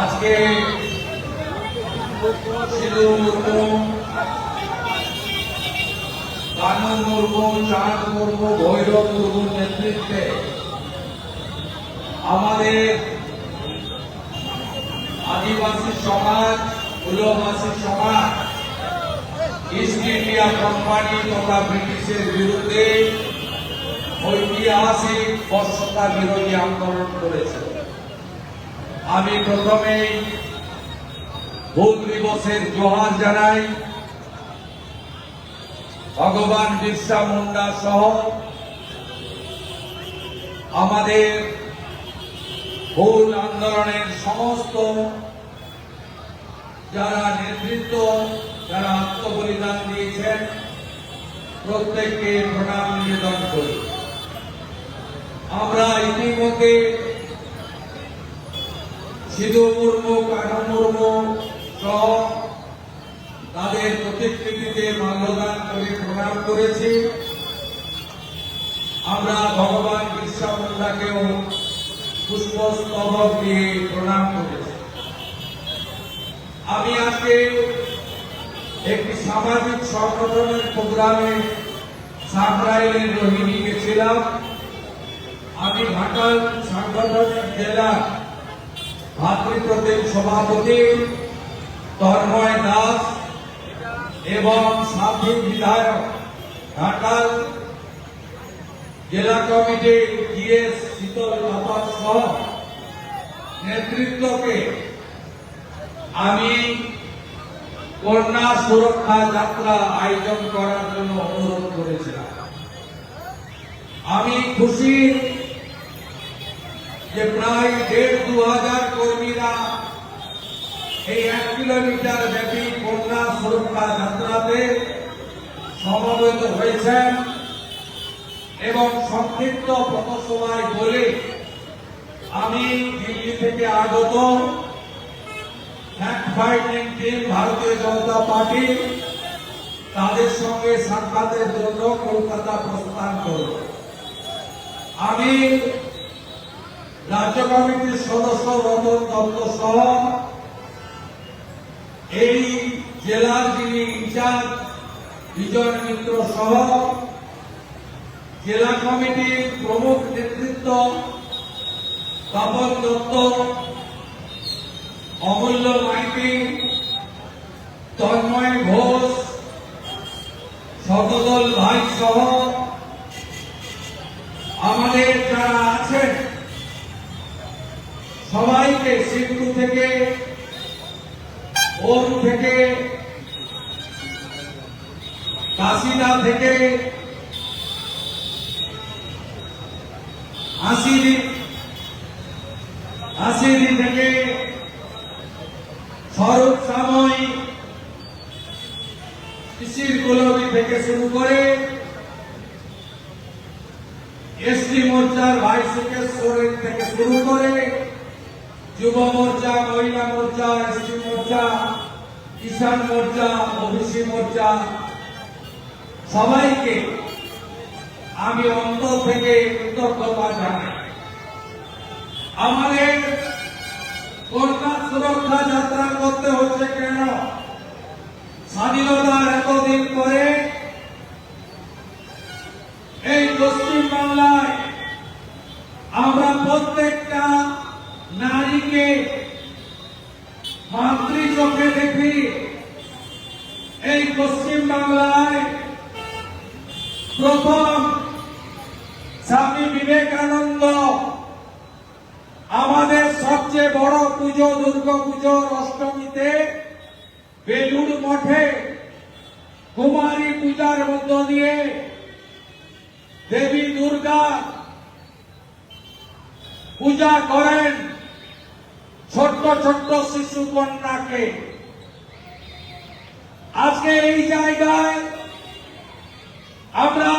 আজকে মুর্মু কানু চাঁদ ভৈরব নেতৃত্বে আমাদের আদিবাসী সমাজ কুলবাসী সমাজ ইস্ট ইন্ডিয়া কোম্পানি তথা ব্রিটিশের বিরুদ্ধে ঐতিহাসিক বর্ষতা বিরোধী আন্দোলন করেছে। আমি প্রথমেই ভূল দিবসের জোহার জানাই। ভগবান বিরসা মুন্ডা সহ আমাদের ভুল আন্দোলনের সমস্ত যারা নেতৃত্ব, যারা আত্মবলিদান দিয়েছেন, প্রত্যেককে প্রণাম নিবেদন করি। আমরা ইতিমধ্যে সিধু মুর্মু কানু মুর্মু তাদের প্রতিকৃতিতে মাল্যদান করে প্রণাম করেছি আমরা ভগবান মুন্ডাকেও পুষ্পস্তবক দিয়ে প্রণাম করেছি আমি আজকে একটি সামাজিক সংগঠনের প্রোগ্রামে সাকরাইলের রোহিণী গেছিলাম আমি ঘাটাল সাংগঠনিক জেলা ভাতৃপ্রতিম সভাপতি তন্ময় দাস এবং সাথী বিধায়ক ঘাটাল জেলা কমিটির জিএস শীতল বাপার সহ নেতৃত্বকে আমি কন্যা সুরক্ষা যাত্রা আয়োজন করার জন্য অনুরোধ করেছিলাম। আমি খুশি যে প্রায় দেড় দু হাজার কর্মীরা এই এক কিলোমিটার ব্যাপী কন্যা সুরক্ষা যাত্রাতে সমবেত হয়েছেন এবং সংক্ষিপ্ত পথসভায় বলে আমি দিল্লি থেকে আগত ভারতীয় জনতা পার্টি, তাদের সঙ্গে সাক্ষাতের জন্য কলকাতা প্রস্থান করব আমি রাজ্য কমিটির সদস্য রতন দত্ত সহ এই জেলার যিনি ইনচার্জ বিজয় মিত্র সহ জেলা কমিটির প্রমুখ নেতৃত্ব তপন দত্ত, অমূল্য মাইতি, তন্ময় ঘোষ শতদল ভাই সহ আমাদের যারা আছেন সবাইকে সিন্ধু থেকে ওম থেকে, কাশিদা থেকে, হাসিদি হাসিদি থেকে স্বরূপ সাময়ী, শিশির গোলবি থেকে শুরু করে এসটি মোর্চার ভাই থেকে শুরু করে যুব মোর্চা মহিলা মোর্চা এসটি মোর্চা, কিষাণ মোর্চা ওবিসি মোর্চা, সবাইকে আমি অন্তর থেকে কৃতজ্ঞতা জানাই। আমাদের কন্যা সুরক্ষা যাত্রা করতে হচ্ছে কেন স্বাধীনতার এতদিন পরে এই পশ্চিম বাংলায় আমরা প্রত্যেকটা নারীকে মাতৃ চোখে দেখি এই পশ্চিম বাংলায় প্রথম স্বামী বিবেকানন্দ আমাদের সবচেয়ে বড় পুজো দুর্গা পুজোর অষ্টমীতে বেলুড় মঠে কুমারী পূজার মধ্য দিয়ে দেবী দুর্গা পূজা করেন ছোট্ট ছোট্ট শিশু কন্যাকে। আজকে এই জায়গায় আমরা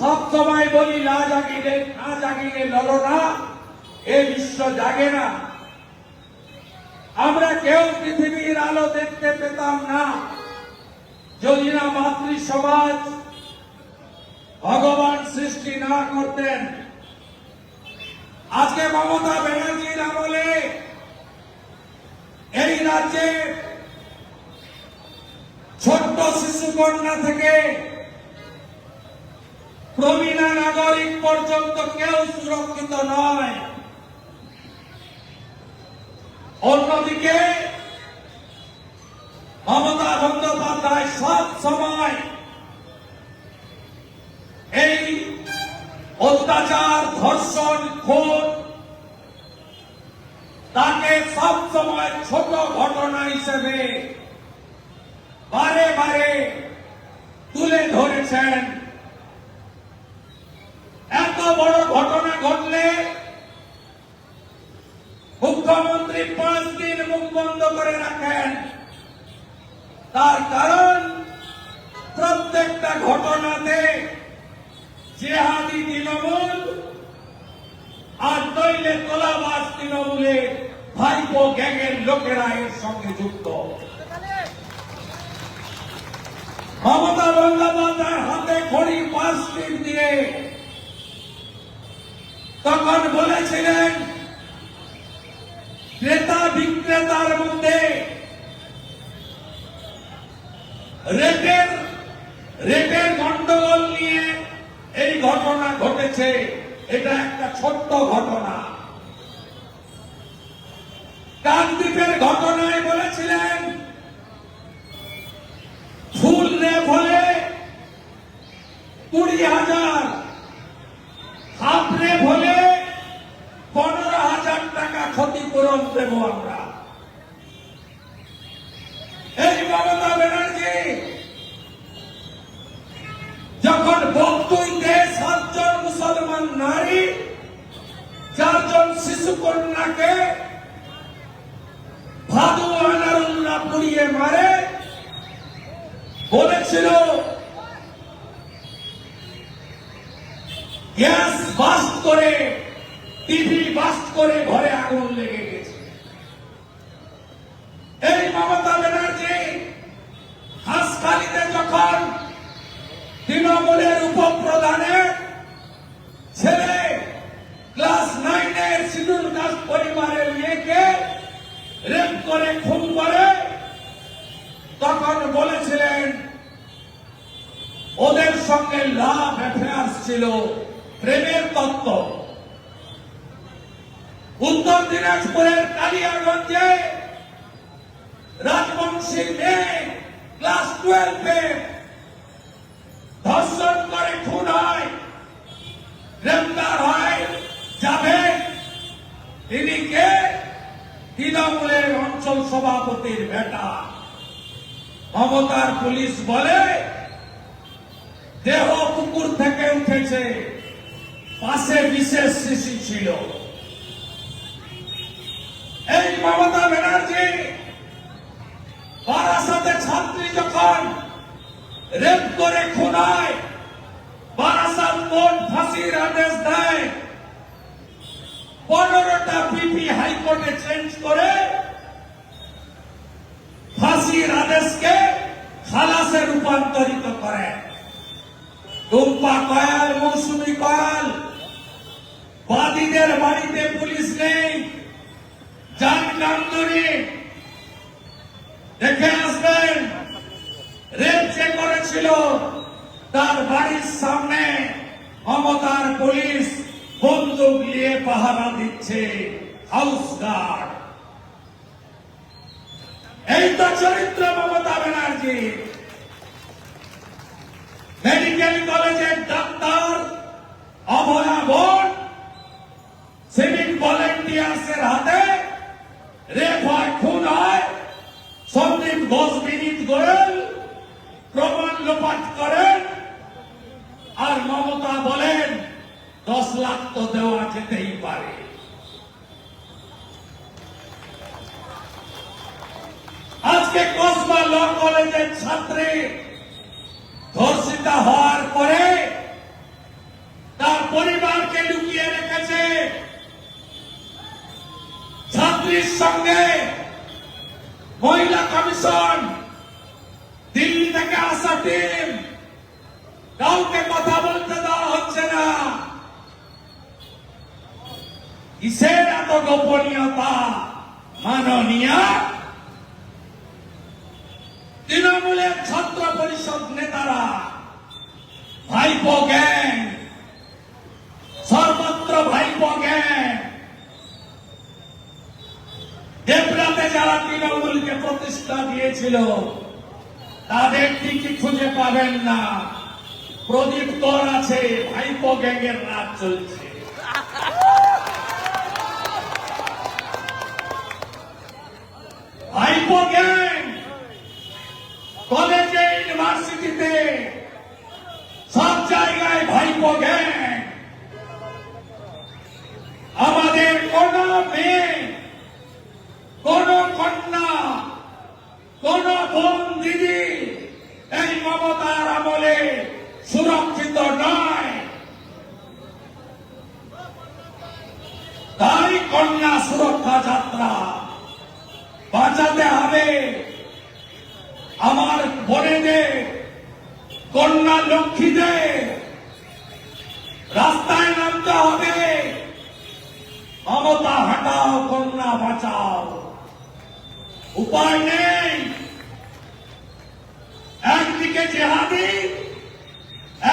সব সময় বলি, না জাগিলে না জাগিলে লড়ো না, এ বিশ্ব জাগে না। আমরা কেউ পৃথিবীর আলো দেখতে পেতাম না। যদি না মাতৃ সমাজ ভগবান সৃষ্টি না করতেন, আজকে মমতা ব্যানার্জির আমলে এই রাজ্যে ছোট্ট শিশু কন্যা থেকে প্রবীণা নাগরিক পর্যন্ত কেউ সুরক্ষিত নয়। অন্যদিকে মমতা বন্দ্যোপাধ্যায় সব সময়। এই অত্যাচার, ধর্ষণ, খুন, তাকে সব সময় ছোট ঘটনা হিসেবে বারে বারে তুলে ধরেছেন। এত বড় ঘটনা ঘটলে মুখ্যমন্ত্রী পাঁচ দিন মুখ বন্ধ করে রাখেন। তার কারণ, প্রত্যেকটা ঘটনাতে জেহাদি তৃণমূল আর নইলে তোলাবাস তৃণমূলে ভাইপো গ্যাংয়ের লোকেরা এর সঙ্গে যুক্ত। মমতা বন্দ্যোপাধ্যায় হাতে খড়ি পাঁচ দিন দিয়ে তখন বলেছিলেন, ক্রেতা বিক্রেতার মধ্যে রেটের রেটের গন্ডগোল নিয়ে এই ঘটনা ঘটেছে। এটা একটা ছোট্ট ঘটনা। কাকদ্বীপের ঘটনায় বলেছিলেন, ফুল রেপ হলে কুড়ি হাজার, হাফ রেপ হলে পনেরো হাজার টাকা ক্ষতিপূরণ দেবো আমরা। চারজন শিশু কন্যাকে ভাদু আনারুল্লাহ পুড়িয়ে মারে। বলেছিল, গ্যাস বাস্ট করে, টিভি বাস্ট করে ঘরে আগুন লেগে গেছে। এই মমতা ব্যানার্জি হাসখালিতে যখন তৃণমূলের উপপ্রধানের ছেলে ক্লাস নাইনের শিডিউল কাস্ট পরিবারের মেয়েকে রেপ করে খুন করে, তখন বলেছিলেন, ওদের সঙ্গে লাভ অ্যাফেয়ার্স ছিল প্রেমের তত্ত্ব। উত্তর দিনাজপুরের কালিয়াগঞ্জে রাজবংশী মেয়ে ক্লাস টুয়েলভে ধর্ষণ করে, খুন হয়, গ্রেপ্তার হয়, যাবে। তিনি কে? তৃণমূলের অঞ্চল সভাপতির বেটা। মমতার পুলিশ বলে, দেহ পুকুর থেকে উঠেছে, পাশে বিশেষ শিশু ছিল। এই মমতা ব্যানার্জি বারাসাতে ছাত্রী যখন রেপ করে খুনায়, বারাসাত কোর্ট ফাঁসির আদেশ দেয় পনেরোটা পিপি হাইকোর্টে চেঞ্জ করে ফাঁসির আদেশকে খালাসে রূপান্তরিত করে। টুম্পা কয়াল, মৌসুমী কয়াল, বাদীদের বাড়িতে পুলিশ নেই, যান কান্দুরি দেখে আসবেন, রেপ যে করেছিল, তার বাড়ির সামনে মমতার পুলিশ। বন্দুক নিয়ে পাহারা দিচ্ছে হাউস গার্ড। এই তো চরিত্র মমতা ব্যানার্জি। মেডিকেল কলেজের ডাক্তার অভয়া বোন সিভিক ভলেন্টিয়ার্সের হাতে রেপ হয় খুন হয় সন্দীপ ঘোষ বিনীত গোয়েল প্রমাণ লোপাট করেন আর মমতা বলেন দশ লাখ তো দেওয়া যেতেই পারে। আজকে কসবা ল কলেজের ছাত্রী ধর্ষিতা হওয়ার পরে তার পরিবারকে লুকিয়ে রেখেছে। ছাত্রীর সঙ্গে মহিলা কমিশন, দিল্লি থেকে আসা টিম, কাউকে কথা বলতে দেওয়া হচ্ছে না। কিসের এত গোপনীয়তা মাননীয়া। তৃণমূলের ছাত্র পরিষদ নেতারা, ভাইপো গ্যাং, সর্বত্র ভাইপো গ্যাং, দেবরাতে যারা তৃণমূলকে প্রতিষ্ঠা দিয়েছিল, তাদের টিকি খুঁজে পাবেন না। প্রদীপ তোর আছে, ভাইপো গ্যাং এর রাত চলছে। গ্যাং কলেজে ইউনিভার্সিটিতে সব জায়গায় ভাইপো গ্যাং আমাদের কোন মেয়ে, কোন কন্যা, কোন বোন, দিদি এই মমতার আমলে সুরক্ষিত নয়। তাই কন্যা সুরক্ষা যাত্রা বাঁচাতে হবে। আমার বোনেদের, কন্যা লক্ষ্মীদের রাস্তায় নামতে হবে। মমতা, হটাও, কন্যা, বাঁচাও। উপায় নেই। একদিকে জেহাদি,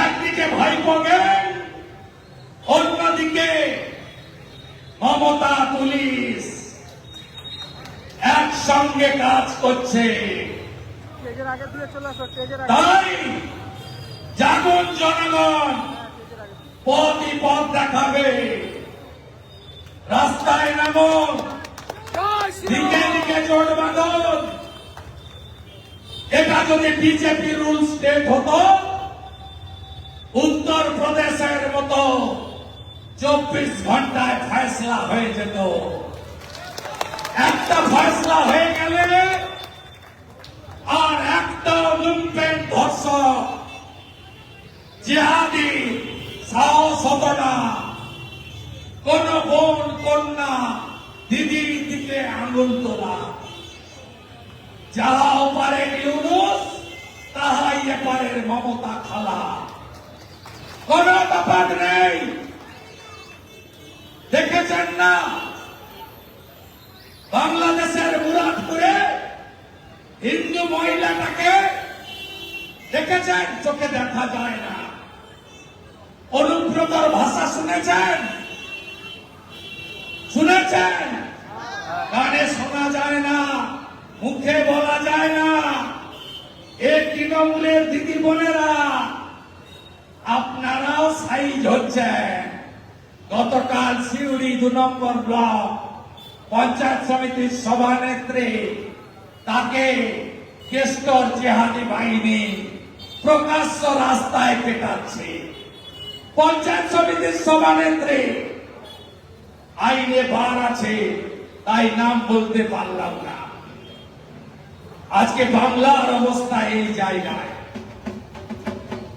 একদিকে ভাই গ্যাং অন্যদিকে মমতা পুলিশ একসঙ্গে কাজ করছে। তাই জাগুন জনগণ পথই পথ দেখাবে। রাস্তায় নামো দিকে দিকে জোট বাঁধন। এটা যদি বিজেপি রুল স্টেট হতো উত্তর প্রদেশের মতো চব্বিশ ঘন্টায় ফয়সলা হয়ে যেত। একটা ফয়সলা হয়ে গেলে আর একটা লুম্পেন ধর্ষক। জিহাদি, সাহস হতো না। কোন বোন, কন্যা দিদির দিকে আঙুল তোলা যাহা ওপারের ইউনুস, তাহাই এপারের মমতা খালা। কোন ব্যাপার নেই। চোখে দেখা যায় না। অনুব্রতর ভাষা শুনেছেন? শুনেছেন? কানে শোনা যায় না, মুখে বলা যায় না। এ তৃণমূলের দিদি বোনেরা, আপনারাও সাইজ হচ্ছেন। গতকাল সিউড়ি দু নম্বর ব্লক পঞ্চায়েত সমিতির সভানেত্রী, তাকে কেষ্টর জেহাদি বাহিনী প্রকাশ্য রাস্তায় পেটাচ্ছে। পঞ্চায়েত সমিতির সভানেত্রী। আইনে বার আছে, তাই নাম বলতে পারলাম না। আজকে বাংলার অবস্থা এই জায়গায়।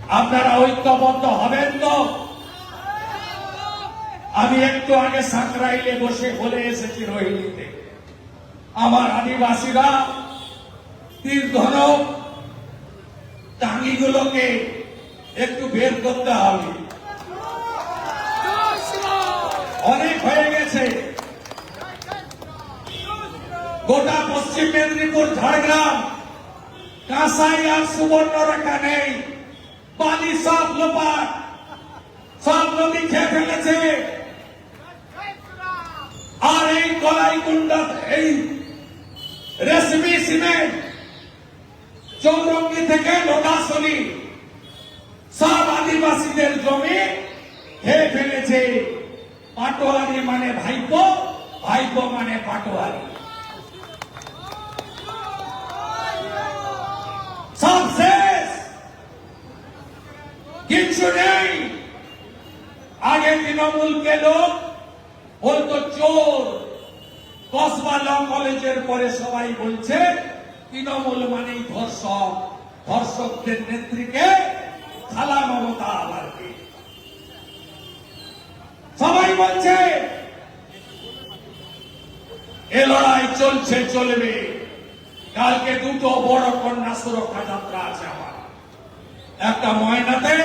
আপনারা ঐক্যবদ্ধ হবেন তো? আমি একটু আগে সাঁকরাইলে বসে বলে এসেছি রোহিণীতে। আমার আদিবাসীরা, তীর ধনক টাঙ্গিগুলোকে একটু বের করতে হবে। অনেক হয়ে গেছে। গোটা পশ্চিম মেদিনীপুর, ঝাড়গ্রাম, কাঁসাই আর সুবর্ণরেখা নেই পানি সব লোপাট, সব নদী খেয়ে ফেলেছে। আর এই কলাই কুন্ডা এই রেশমি সিমেন্ট চৌরঙ্গি থেকে লোটাশনি সব আদিবাসীদের জমি খেয়ে ফেলেছে পাটোয়ারি মানে ভাইপো ভাইপো মানে পাটোয়ারি। সব শেষ। কিচ্ছু নেই। আগে তৃণমূলকে লোক বলতো চোর। কসবা ল কলেজের পরে সবাই বলছে তৃণমূল মানেই ধর্ষক। ধর্ষকদের নেত্রীকে খালা মমতা আবার সবাই বলছে, এ লড়াই চলছে, চলবে। কালকে দুটো বড় কন্যা সুরক্ষা যাত্রা আছে আমার। একটা ময়নাতে,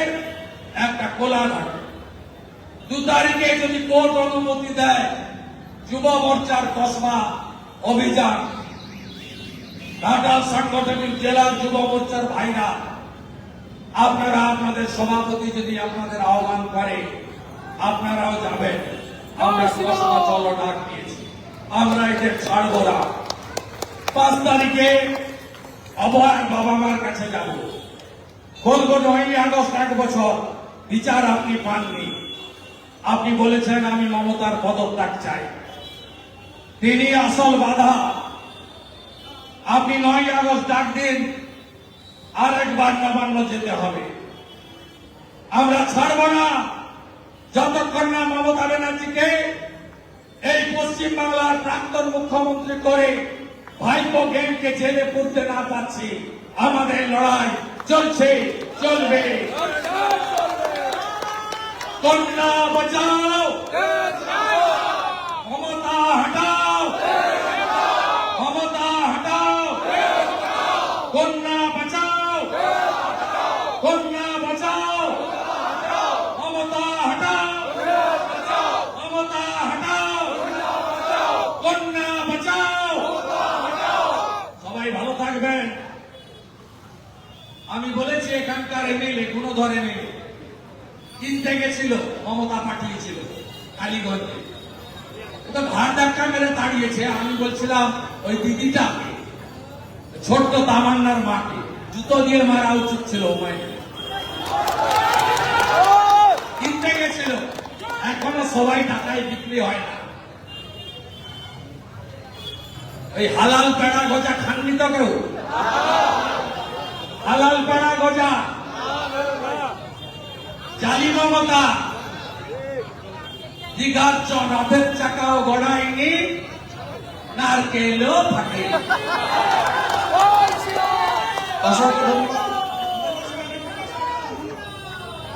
একটা কোলা কোলাঘাটে। দু তারিখে যদি কোর্ট অনুমতি দেয়, যুব মোর্চার কসবা অভিযান ঘাটাল সাংগঠনিক জেলার যুব মোর্চার ভাইরা, আপনারা আপনাদের সভাপতি যদি আপনাদের আহ্বান করে, আপনারাও যাবেন। আমরা ঘোষণা চলো ডাক দিয়েছি। আমরা এদের ছাড়বো না। পাঁচ তারিখে অভয় বাবা মার কাছে যাব। বলব নয়ই আগস্ট এক বছর। বিচার আপনি পাননি। আপনি বলেছেন, আমি মমতার পদত্যাগ চাই। তিনি আসল বাধা। আপনি নয় আগস্ট ডাক দিন, আর একবার নবান্ন যেতে হবে। আমরা ছাড়ব না। যতক্ষণ না মমতা ব্যানার্জিকে এই পশ্চিম বাংলার প্রাক্তন মুখ্যমন্ত্রী করে ভাইপো গেমকে জেলে পড়তে না পারছি, আমাদের লড়াই চলছে, চলবে। কন্যা বাঁচাও মমতা হটাও মমতা হটাও কন্যা বাঁচাও কন্যা বাঁচাও মমতা হটাও মমতা হটাও কন্যা বাঁচাও সবাই ভালো থাকবেন আমি বলেছি এখানকার এমএলএ কোনো ধরে নেই কিনতে গেছিল, মমতা পাঠিয়েছিল, কালীগঞ্জে। তো ঘাট ধাক্কা মেরে দাঁড়িয়েছে, আমি বলছিলাম, ওই দিদিটা, ছোট্ট তামান্নার মাকে, জুতো দিয়ে মারা উচিত ছিল কিনতে গেছিল। এখনও সবাই টাকায় বিক্রি হয় না। ওই হালাল পেড়া গজা খাননি তো কেউ? হালাল পেড়া গজা মমতা দীঘার রথের চাকাও গড়ায়নি নারকেলও থাকে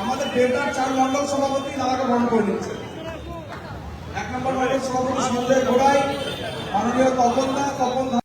আমাদের বেটার চার মন্ডল সভাপতি দাদাকে বরণ করে নিচ্ছে এক নম্বর মন্ডল সভাপতি সঞ্জয় গোড়াই, মাননীয় তপন দা তপন